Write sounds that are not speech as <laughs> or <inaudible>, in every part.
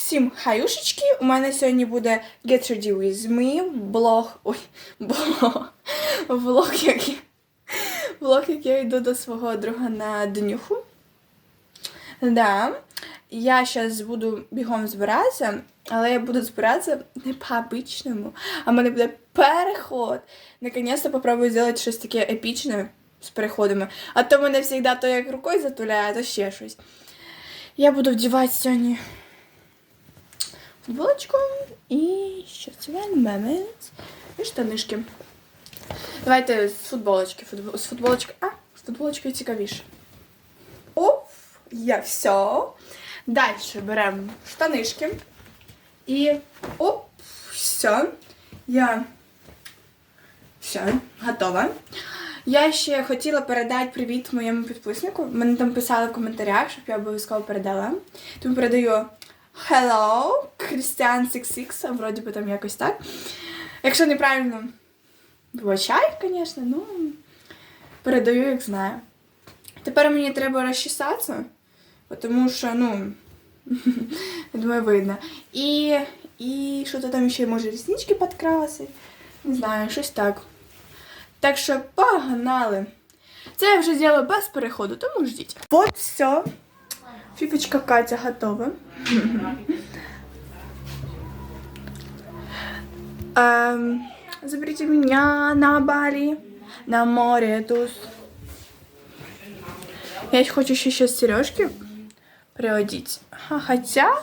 Всім хаюшечки! У мене сьогодні буде Get Ready With Me, блог. Ой, блог. Влог, як я, влог, як я йду до свого друга на днюху. Да. Я зараз буду бігом збиратися, але я буду збиратися не по-обичному, а в мене буде переход. Наконец-то попробую зробити щось таке епічне з переходами. А то мене завжди то як рукою затуляє, а то ще щось. Я буду вдівати сьогодні футболочку і це мемець і штанишки. Давайте з футболочки. Футбол, з футболочки. А, з футболочкою цікавіше. Оп, я все. Далі беремо штанишки. І оп, все. Я все, готова. Я ще хотіла передати привіт моєму підписнику. Мене там писали в коментарях, щоб я обов'язково передала. Тому передаю Hello, Christian 66, вроді би там якось так. Якщо неправильно, вибачай, звісно, ну передаю, як знаю. Тепер мені треба розчесатися, тому що, ну, <laughs> думаю, видно. І, і що то там ще може ріснички підкрасити. Не знаю, щось так. Так що погнали. Це я вже зробила без переходу, тому ждіть. От все. Фіфочка Катя готова. Эм, заберите меня на Бали, на море тут. Я хочу еще сейчас сережки приодеть. А, Хотя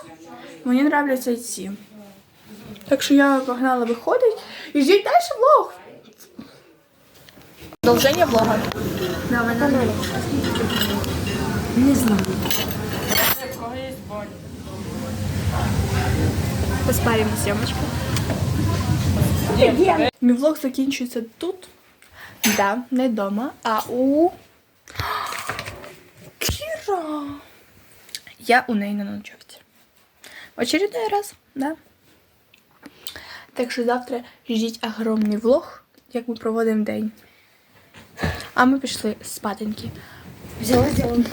мне нравится идти. Так що я погнала виходить. І ждіть далі влог. Продовження влога. Не знаю. Поспаримо зйомочку. Мій влог закінчується тут. Да, не вдома, а у Кіра. Я у неї на ночовці. В очередной раз, да. Так що завтра ждіть огромний влог, як ми проводимо день. А ми пішли спатеньки. Взяла зеленку.